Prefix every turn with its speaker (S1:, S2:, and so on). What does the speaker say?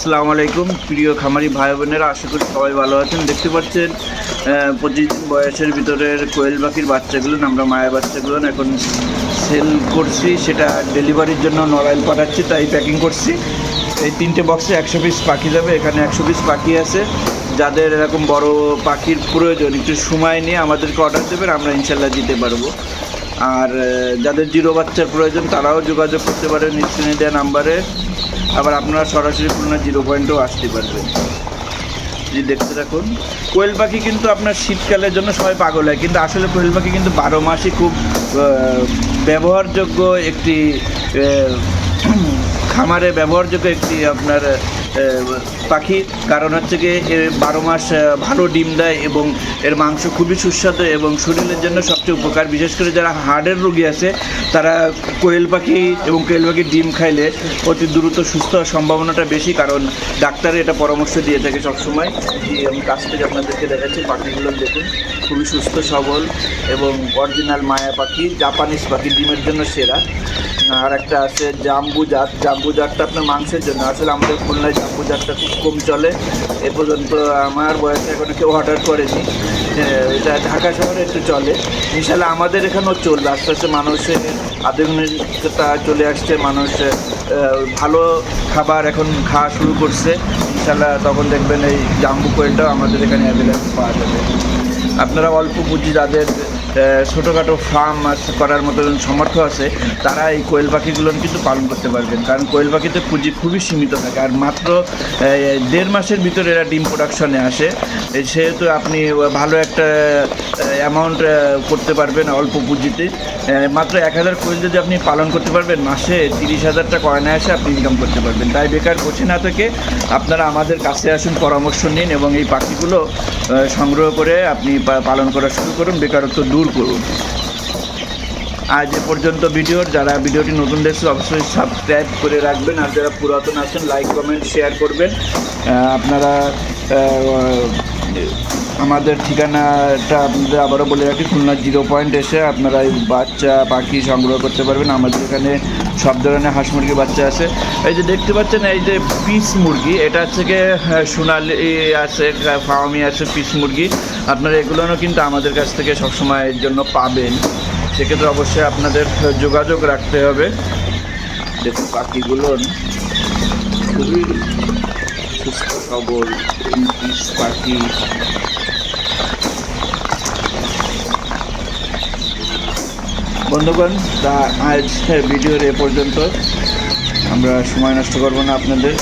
S1: আসসালামু আলাইকুম। প্রিয় খামারি ভাই বোনেরা, আশা করি সবাই ভালো আছেন। দেখতে পাচ্ছেন পঁচিশ বয়সের ভিতরের কোয়েল পাখির বাচ্চাগুলো, আমরা মায়ের বাচ্চাগুলো এখন সেল করছি। সেটা ডেলিভারির জন্য নড়াইল পাঠাচ্ছি, তাই প্যাকিং করছি। এই তিনটে বক্সে একশো পিস পাখি যাবে, এখানে একশো পিস পাখি আছে। যাদের এরকম বড় পাখির প্রয়োজন, একটু সময় নিয়ে আমাদেরকে অর্ডার দেবেন, আমরা ইনশাল্লাহ দিতে পারব। আর যাদের জিরো বাচ্চার প্রয়োজন, তারাও যোগাযোগ করতে পারেন, স্ক্রিনে দেওয়া নাম্বারে আবার আপনারা সরাসরি খুলনা জিরো পয়েন্টেও আসতে পারবেন। যদি দেখতে রাখুন কোয়েল পাখি কিন্তু আপনার শীতকালের জন্য সবাই পাগল হয়, কিন্তু আসলে কোয়েল পাখি কিন্তু বারো মাসই খুব ব্যবহারযোগ্য একটি খামারে ব্যবহারযোগ্য একটি আপনার পাখি কারণ হচ্ছে গিয়ে এর বারো মাস ভালো ডিম দেয় এবং এর মাংস খুবই সুস্বাদু এবং শরীরের জন্য সবচেয়ে উপকার। বিশেষ করে যারা হার্টের রোগী আছে, তারা কোয়েল পাখি এবং কোয়েল পাখির ডিম খাইলে অতি দ্রুত সুস্থ হওয়ার সম্ভাবনাটা বেশি কারণ ডাক্তার এটা পরামর্শ দিয়ে থাকে সবসময়। যে আমি কাছ থেকে আপনাদেরকে দেখাচ্ছি, পাখিগুলো দেখুন, খুবই সুস্থ, সবল এবং অরিজিনাল মায়া পাখি, জাপানিজ পাখি, ডিমের জন্য সেরা। আর একটা আছে জাম্বু জাত জাম্বু জাতটা আপনার মাংসের জন্য। আসলে আমাদের খুলনায় জাতটা খুব কম চলে। এ পর্যন্ত আমার বয়সে এখন কেউ অর্ডার করেনি। এটা ঢাকা শহরে একটু চলে। ইনশাল্লাহ আমাদের এখানেও চলবে। আস্তে আস্তে মানুষের আধুনিকতা চলে আসছে। মানুষ ভালো খাবার এখন খাওয়া শুরু করছে। ইনশাল্লাহ তখন দেখবেন এই জাম্বু কোয়েলটাও আমাদের এখানে অ্যাভেলেবেল পাওয়া যাবে। আপনারা অল্প পুঁজি যাদের ছোটোখাটো ফার্ম করার মতো সমর্থ আছে, তারা এই কোয়েল পাখিগুলো কিন্তু পালন করতে পারবেন। কারণ কোয়েল পাখিতে পুঁজি খুবই সীমিত থাকে। আর মাত্র দেড় মাসের ভিতরে এরা ডিম প্রোডাকশনে আসে। সেহেতু আপনি ভালো একটা অ্যামাউন্ট করতে পারবেন অল্প পুঁজিতে। মাত্র এক হাজার কোয়েল যদি আপনি পালন করতে পারবেন, মাসে তিরিশ হাজার টাকা এসে আপনি ইনকাম করতে পারবেন। তাই বেকার বসে না থেকে আপনারা আমাদের কাছে আসুন, পরামর্শ নিন এবং এই পাখিগুলো সংগ্রহ করে আপনি পালন করা শুরু করুন। বেকারত্ব দূর করুন। আজ এ পর্যন্ত ভিডিওর যারা ভিডিওটি নতুন দেখছে, অবশ্যই সাবস্ক্রাইব করে রাখবেন। আর যারা পুরাতন আছেন লাইক কমেন্ট শেয়ার করবেন। আপনারা আমাদের ঠিকানাটা আপনাদের আবারও বলে রাখি খুলনা জিরো পয়েন্ট এসে আপনারা এই বাচ্চা পাখি সংগ্রহ করতে পারবেন। আমাদের এখানে সব ধরনের হাঁস মুরগির বাচ্চা আছে। এই যে দেখতে পাচ্ছেন এই যে পিস মুরগি এটা হচ্ছে গিয়ে আহ, সোনালি আছে ফার্মি আছে পিস মুরগি। আপনারা এগুলোও কিন্তু আমাদের কাছ থেকে সবসময় এর জন্য পাবেন। সেক্ষেত্রে অবশ্যই আপনাদের যোগাযোগ রাখতে হবে। দেখুন পাখিগুলো। খুবই বন্ধুগণ তা আজ ভিডিওর এ পর্যন্ত। আমরা সময় নষ্ট করব না আপনাদের।